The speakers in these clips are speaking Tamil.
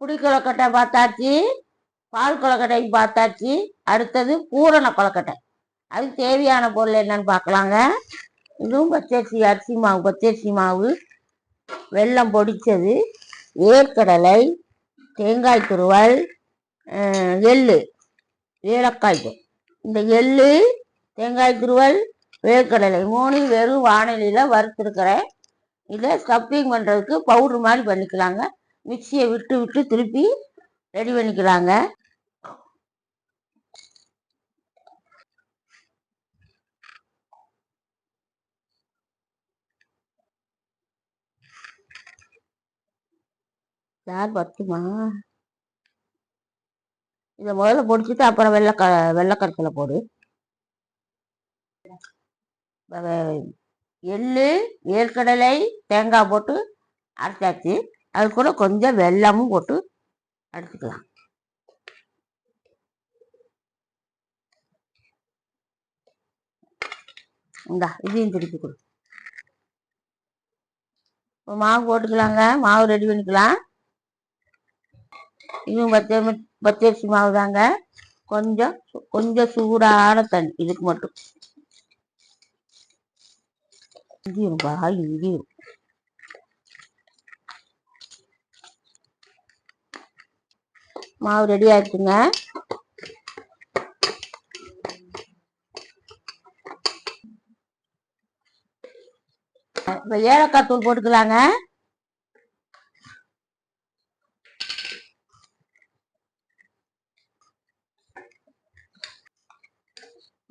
புடி கொலக்கட்டை பார்த்தாச்சு. பால் கொலக்கட்டைக்கு பார்த்தாச்சு. அடுத்தது பூரண கொலக்கட்டை அதுக்கு தேவையான பொருள் என்னன்னு பார்க்கலாங்க. இதுவும் பச்சரிசி அரிசி மாவு பச்சரிசி மாவு. வெல்லம் பொடிச்சது. ஏற்கடலை தேங்காய் துருவல் எள்ளு ஏலக்காய். இந்த எள்ளு தேங்காய் துருவல் வேர்க்கடலை மூணு வெறும் வானிலையில் வறுத்துருக்கிறேன். இதை ஸ்டப்பிங் பண்ணுறதுக்கு பவுட்ரு மாதிரி பண்ணிக்கலாங்க. மிக்சியை விட்டு விட்டு திருப்பி ரெடி பண்ணிக்கலாங்க. யார் பத்துமா? இதை முதல்ல பொடிச்சிட்டு அப்புறம் வெள்ளை க வெள்ளைக்கரத்தில் போடு. எள்ளு வேர்க்கடலை தேங்காய் போட்டு அரைச்சாச்சு. அது கூட கொஞ்சம் வெள்ளமும் போட்டு அரைச்சிக்கலாம். இந்தா இதையும் திருப்பி கொடு. இப்போ மாவு போட்டுக்கலாங்க. மாவு ரெடி பண்ணிக்கலாம். இதுவும் பச்சை பச்சரிசி மாவு தாங்க கொஞ்சம் கொஞ்சம் சூடான தண்ணி இதுக்கு மட்டும். இங்கேயும் பா இங்கேயும் மாவு ரெடி ஆயிடுச்சுங்க. இப்போ ஏலக்காய் தூள் போட்டுக்கலாங்க.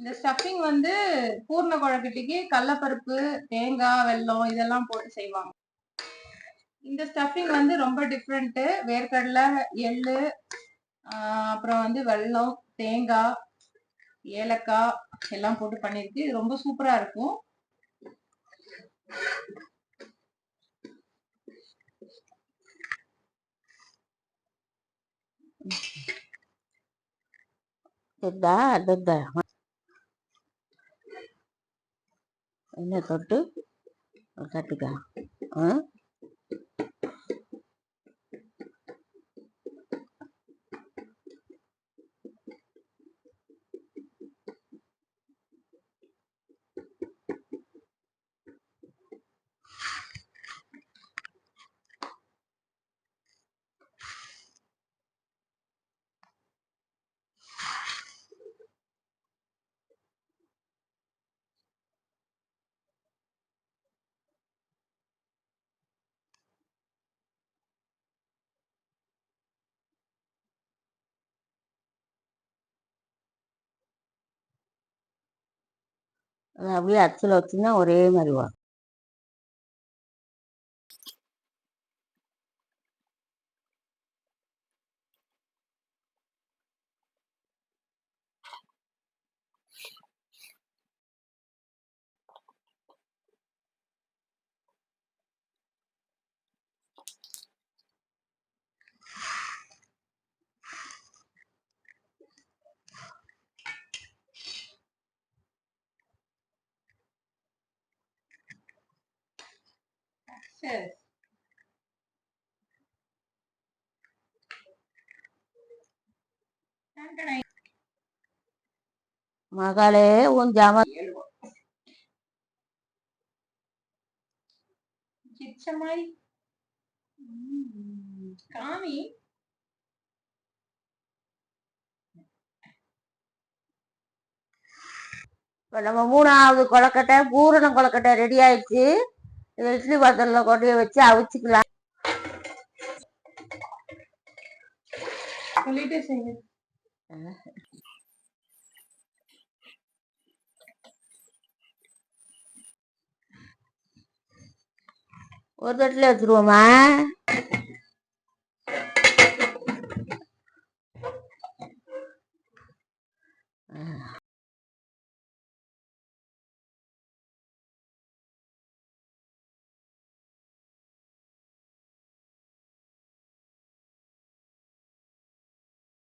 இந்த ஸ்டஃபிங் வந்து பூர்ண குழக்கட்டைக்கு கடலப்பருப்பு தேங்காய் வெல்லம் இதெல்லாம் போட்டு செய்வாங்க. இந்த ஸ்டஃபிங் வந்து ரொம்ப டிஃப்ரெண்ட்டு வேர்க்கடலை எள்ளு அப்புறம் வந்து வெல்லம் தேங்காய் ஏலக்காய் எல்லாம் போட்டு பண்ணிருக்கு இது ரொம்ப சூப்பரா இருக்கும். சரிதா அதுதா என்ன தொட்டு தட்டுக்கலாம் அதை அப்படியே அச்சில் வச்சுன்னா ஒரே மாதிரி வரும். சரி மகளே உன் ஜாம சிச்சமாய் ம், காமி. இப்போ நம்ம மூணாவது கொலக்கட்டை பூரண கொலக்கட்டை ரெடி ஆயிடுச்சு. இதை இட்லி பாத்திரத்தில் கொண்டு போய் வச்சு அவிச்சுக்கலாம். சொல்லிட்டே செய்யுங்க ஒரு தட்டில் வச்சுருவோமா?